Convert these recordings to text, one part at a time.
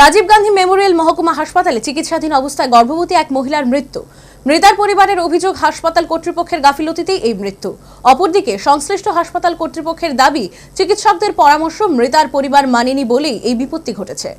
Rajib Gandhi memorial মহকুমা হাসপাতালে চিকিৎসাধীন অবস্থায় গর্ভবতী এক মহিলার মৃত্যু। মৃতার পরিবারের অভিযোগ, হাসপাতাল কর্তৃপক্ষের গাফিলতিতেই এই মৃত্যু। অপরদিকে, সংশ্লিষ্ট হাসপাতাল কর্তৃপক্ষের দাবি, চিকিৎসকদের পরামর্শ মৃতার পরিবার মানেনি বলেই এই বিপত্তি ঘটেছে।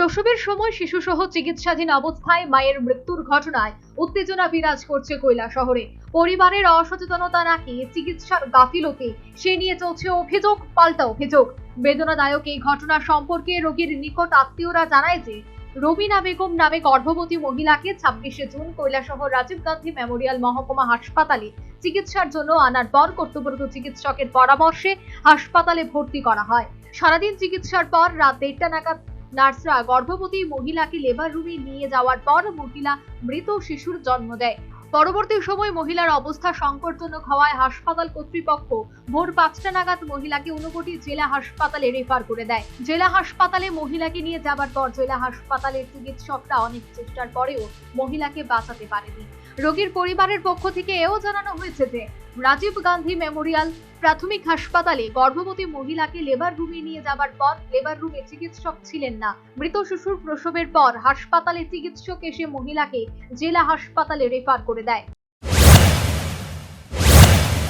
প্রসবের সময় শিশুসহ চিকিৎসাধীন অবস্থায় মায়ের মৃত্যুর ঘটনায় উত্তেজনা বিরাজ করছে কৈলা শহরে পরিবারের অসচেতনতা নাকি চিকিৎসার গাফিলতি, সে নিয়ে চলছে অভিযোগ, পাল্টা অভিযোগ। বেদনাদায়ক এই ঘটনা সম্পর্কে রোগীর নিকট আত্মীয়রা জানায় যে, রবিনা বেগম নামে গর্ভবতী মহিলাকে ছাব্বিশে জুন কৈলাসহর রাজীব গান্ধী মেমোরিয়াল মহকুমা হাসপাতালে চিকিৎসার জন্য আনার পর কর্তব্যরত চিকিৎসকের পরামর্শে হাসপাতালে ভর্তি করা হয়। সারাদিন চিকিৎসার পর রাত দেড়টা নাগাদ নার্সরা গর্ভবতী মহিলাকে লেবার রুমে নিয়ে যাওয়ার পর মহিলা মৃত শিশুর জন্ম দেয়। পরবর্তী সময় মহিলার অবস্থা সংকটজনক হওয়ায় হাসপাতাল কর্তৃপক্ষ ভোর পাঁচটা নাগাদ মহিলাকে ঊনকোটি জেলা হাসপাতালে রেফার করে দেয়। জেলা হাসপাতালে মহিলাকে নিয়ে যাবার পর জেলা হাসপাতালের চিকিৎসকরা অনেক চেষ্টার পরেও মহিলাকে বাঁচাতে পারেনি। রোগীর পরিবারের পক্ষ থেকে এও জানানো হয়েছে যে রাজীব গান্ধী মেমোরিয়াল প্রাথমিক হাসপাতালে গর্ভবতী মহিলাকে লেবার রুমে নিয়ে যাবার পর লেবার রুমে চিকিৎসক ছিলেন না। মৃত শিশুর প্রসবের পর হাসপাতালে চিকিৎসক এসে মহিলাকে জেলা হাসপাতালে রেফার করে দেয়।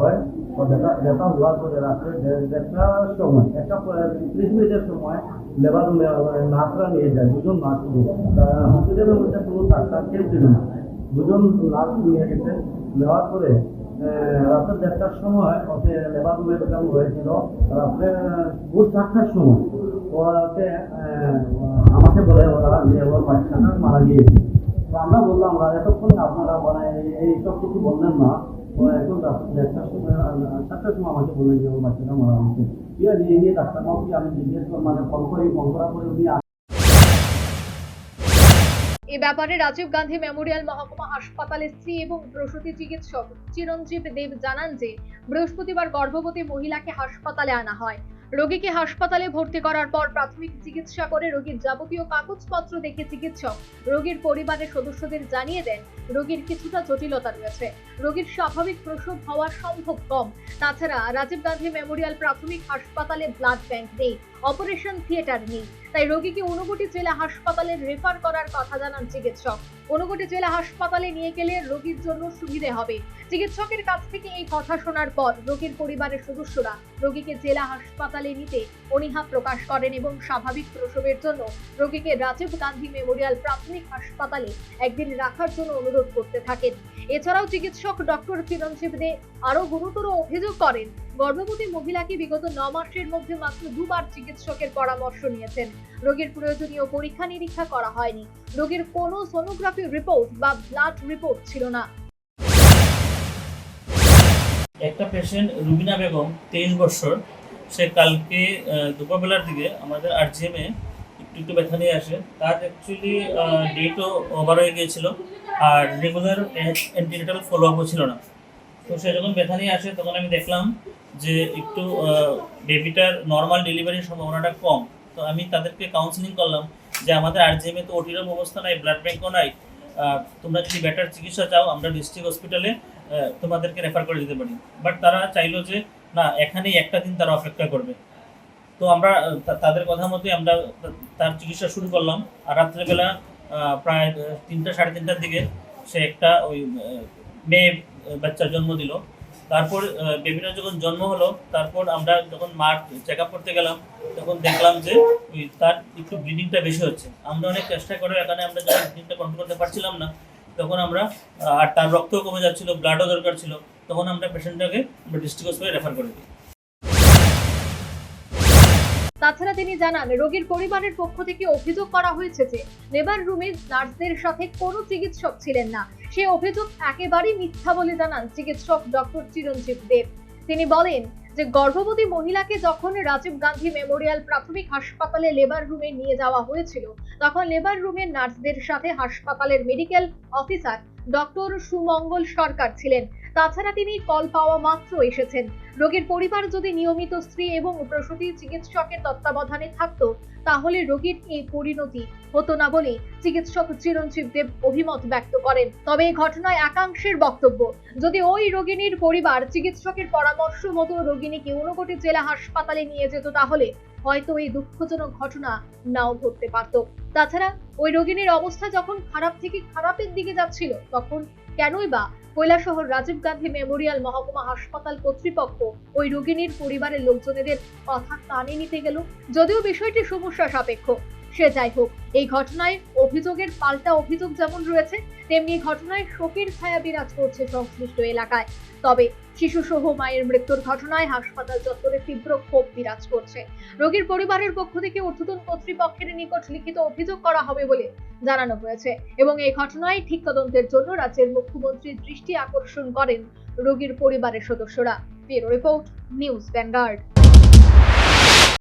হয় হওয়ার পরে রাত্রে দেড়টার সময়, একটা ত্রিশ মিনিটের সময় লেবার নিয়ে যায়, দুজন হসপিটালের মধ্যে কোনো ডাক্তার কেউ ছিল না। দুজন নিয়ে গেছে। নেওয়ার পরে দেড়টার সময় ওকে লেবার রুমে হয়েছিল। রাত্রে ভোর চারটার সময়। আমাকে বলে ওরা যে ওর বাচ্চাটা মারা গিয়েছে। আমরা বললাম এতক্ষণ আপনারা মানে এইসব এই কিছু বললেন না। এ ব্যাপারে রাজীব গান্ধী মেমোরিয়াল মহকুমা হাসপাতালের স্ত্রী এবং প্রসূতি চিকিৎসক চিরঞ্জীব দেব জানান যে বৃহস্পতিবার গর্ভবতী মহিলাকে হাসপাতালে আনা হয়। রোগীকে হাসপাতালে ভর্তি করার পর প্রাথমিক চিকিৎসা করে রোগীর যাবতীয় কাগজপত্র দেখে চিকিৎসক রোগীর পরিবারের সদস্যদের জানিয়ে দেন, রোগীর কিছুটা জটিলতা রয়েছে। রোগীর স্বাভাবিক প্রসব হওয়া সম্ভব কম। তাছাড়া রাজীব গান্ধী মেমোরিয়াল প্রাথমিক হাসপাতালে ব্লাড ব্যাংক নেই। অপারেশন থিয়েটার নেই। তাই রোগীকে ঊনকোটি জেলা হাসপাতালে রেফার করার কথা জানান চিকিৎসক। ঊনকোটি জেলা হাসপাতালে নিয়ে গেলে রোগীর জন্য সুবিধে হবে। চিকিৎসকের কাছ থেকে এই কথা শোনার পর রোগীর পরিবারের সদস্যরা রোগীকে জেলা হাসপাতালে নিতে অনীহা প্রকাশ করেন এবং স্বাভাবিক প্রসবের জন্য রোগীকে রাজীব গান্ধী মেমোরিয়াল প্রাথমিক হাসপাতালে একদিন রাখার জন্য অনুরোধ করতে থাকেন। এছাড়াও চিকিৎসক ডক্টর চিরঞ্জীব দে আরও গুরুতর অভিযোগ করেন গর্ভবতী মহিলাকে বিগত ন মাসের মধ্যে মাত্র দুবার চিকিৎসকের পরামর্শ নিয়েছেন। রোগীর প্রয়োজনীয় পরীক্ষা নিরীক্ষা করা হয়নি। রোগীর কোনো সোনোগ্রাফি রিপোর্ট বা ব্লাড রিপোর্ট ছিল না। একটা পেশেন্ট রুবিনা বেগম, তেইশ বছর। সে কালকে দুপুরবেলার দিকে আমাদের আরজিএমে একটু একটু ব্যথা নিয়ে আসে। তার অ্যাকচুয়ালি ডেটও ওভার হয়ে গিয়েছিল। আর রেগুলার অ্যান্টিনেটাল ফলো আপও ছিল না। তো সে যখন ব্যথা আসে, তখন আমি দেখলাম যে একটু বেবিটার নর্মাল ডেলিভারির সম্ভাবনাটা কম। তো আমি তাদেরকে কাউন্সিলিং করলাম যে আমাদের আর আরজিএমে তো ওটিরও ব্যবস্থা নাই ব্লাড ব্যাঙ্কও নাই তোমরা যদি বেটার চিকিৎসা চাও, আমরা ডিস্ট্রিক্ট হসপিটালে তোমাদেরকে রেফার করে দিতে পারি। বাট তারা চাইলো যে, না, এখানেই একটা দিন তারা অপেক্ষা করবে। তো আমরা তাদের কথা মতোই আমরা তার চিকিৎসা শুরু করলাম। আর রাত্রেবেলা প্রায় তিনটা, সাড়ে তিনটার দিকে সে একটা ওই মেয়ে আহ, বাচ্চার জন্ম দিল। তারপর বেবিটার যখন জন্ম হলো তারপর আমরা যখন মার চেক আপ করতে গেলাম তখন দেখলাম যে ওই তার একটু ব্লিডিংটা বেশি হচ্ছে। আমরা অনেক চেষ্টা করে এখানে আমরা যখন ব্লিডিংটা কন্ট্রোল করতে পারছিলাম না তখন আমরা আর তার রক্তও কমে যাচ্ছিল ব্লাডও দরকার ছিল। তখন আমরা পেশেন্টটাকে আমরা ডিস্ট্রিক্ট হসপিটালে রেফার করে দিই। তাছাড়া তিনি জানান, রোগীর পরিবারের পক্ষ থেকে অভিযোগ করা হয়েছে যে লেবার রুমে নার্সদের সাথে কোনো চিকিৎসক ছিলেন না। সে অভিযোগ একেবারেই মিথ্যা বলে জানান চিকিৎসক ডক্টর চিরঞ্জীব দেব। তিনি বলেন যে গর্ভবতী মহিলাকে যখন রাজীব গান্ধী মেমোরিয়াল প্রাথমিক হাসপাতালে লেবার রুমে নিয়ে যাওয়া হয়েছিল, তখন লেবার রুমের নার্সদের সাথে হাসপাতালের medical officer doctor Sumangal Sarkar ছিলেন। তাছাড়া তিনি কল পাওয়া মাত্র এসেছেন। রোগীর পরিবার যদি নিয়মিত স্ত্রী এবং প্রসূতি চিকিৎসকের তত্ত্বাবধানে থাকতো, তাহলে রোগীর এই পরিণতি হতো না বলে চিকিৎসক চিরঞ্জীব দেব অভিমত ব্যক্ত করেন। তবে এই ঘটনায় একাংশের বক্তব্য, যদি ওই রোগিনীর পরিবার চিকিৎসকের পরামর্শ মতো রোগিনীকে ঊনকোটি জেলা হাসপাতালে নিয়ে যেত, তাহলে হয়তো এই দুঃখজনক ঘটনা নাও ঘটতে পারত। তাছাড়া ওই রোগিনীর অবস্থা যখন খারাপ থেকে খারাপের দিকে যাচ্ছিল, তখন কেনই বা? কৈলাসহর রাজীব গান্ধী মেমোরিয়াল মহকুমা হাসপাতাল কর্তৃপক্ষ ওই রোগিনীর পরিবারের লোকজনেদের কথা কানে নিতে গেল, যদিও বিষয়টি সমস্যা সাপেক্ষ। সে যাই হোক, এই ঘটনায় অভিযোগের পাল্টা অভিযোগ যেমন রয়েছে তেমনি ঘটনায় শোকের ছায়া বিরাজ করছে সংশ্লিষ্ট এলাকায়। তবে শিশু সহ মায়ের মৃত্যুর ঘটনায় হাসপাতাল চত্বরে তীব্র ক্ষোভ বিরাজ করছে। রোগীর পরিবারের পক্ষ থেকে ঊর্ধ্বতন কর্তৃপক্ষের নিকট লিখিত অভিযোগ করা হবে বলে জানানো হয়েছে এবং এই ঘটনায় ঠিক তদন্তের জন্য রাজ্যের মুখ্যমন্ত্রীর দৃষ্টি আকর্ষণ করেন রোগীর পরিবারের সদস্যরা। Bureau report, news Vanguard.